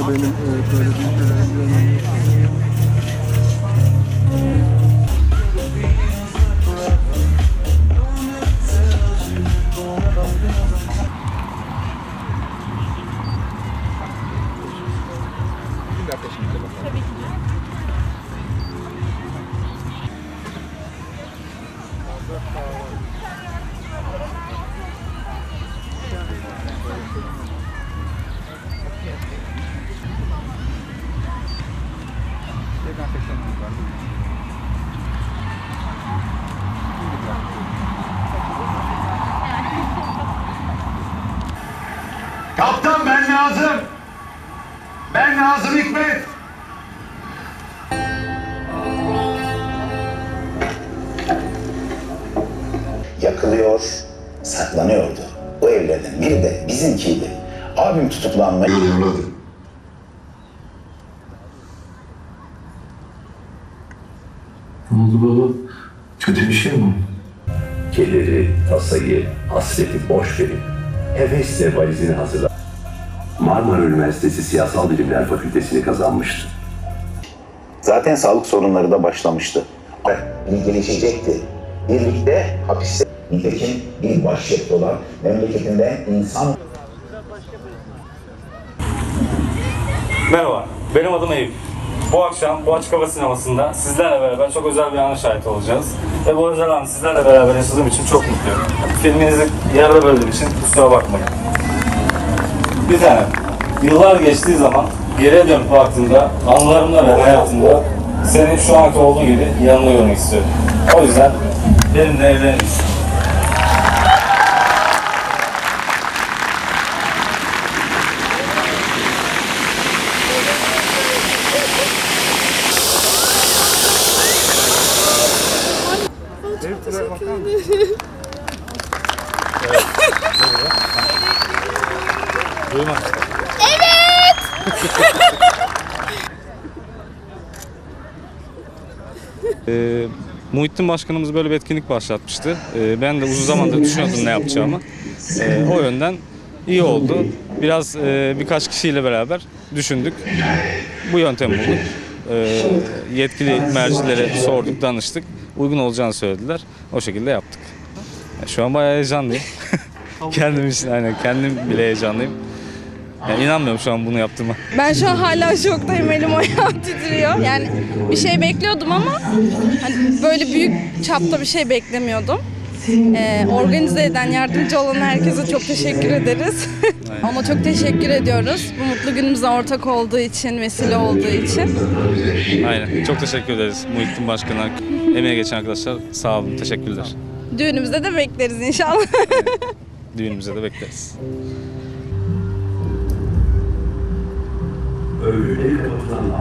da benim e, söylediğim şeylerin bir önemi Kaptan ben Nazım. Ben Nazım Hikmet. yakılıyor, saklanıyordu. O evlerden biri de bizimkiydi. Abim tutuklanmayı Evladım. Ne oldu baba? Kötü bir şey mi? oldu? Kederi, tasayı, hasreti boş verip hevesle valizini hazırladı. Marmara Üniversitesi Siyasal Bilimler Fakültesini kazanmıştı. zaten sağlık sorunları da başlamıştı. gelişecekti. Birlikte hapiste nitekim bir başyapıt olan memleketinde insan Merhaba, benim adım Eyüp. Bu akşam bu açık hava sinemasında sizlerle beraber çok özel bir ana şahit olacağız. Ve bu özel anı sizlerle beraber yaşadığım için çok mutluyum. Filminizi yarıda böldüğüm için kusura bakmayın. Bir tane, yıllar geçtiği zaman geriye dönüp baktığımda anılarımda ve hayatımda senin şu anki olduğu gibi yanında görmek istiyorum. O yüzden benimle evlenir? Duymak. Ee, Muhittin Başkanımız böyle bir etkinlik başlatmıştı. Ee, ben de uzun zamandır düşünüyordum ne yapacağımı. Ee, o yönden iyi oldu. Biraz e, birkaç kişiyle beraber düşündük. Bu yöntemi bulduk. Ee, yetkili mercilere sorduk, danıştık. Uygun olacağını söylediler. O şekilde yaptık. Şu an bayağı heyecanlıyım. kendim için aynen kendim bile heyecanlıyım. Yani inanmıyorum şu an bunu yaptığıma. Ben şu an hala şoktayım. Elim ayağım titriyor. Yani bir şey bekliyordum ama hani böyle büyük çapta bir şey beklemiyordum. Ee, organize eden, yardımcı olan herkese çok teşekkür ederiz. Ona çok teşekkür ediyoruz. Bu mutlu günümüze ortak olduğu için, vesile olduğu için. Aynen. Çok teşekkür ederiz Muhittin Başkan'a. Emeğe geçen arkadaşlar sağ olun. Teşekkürler. Düğünümüzde de bekleriz inşallah. Düğünümüze de bekleriz. Öyle kapatılan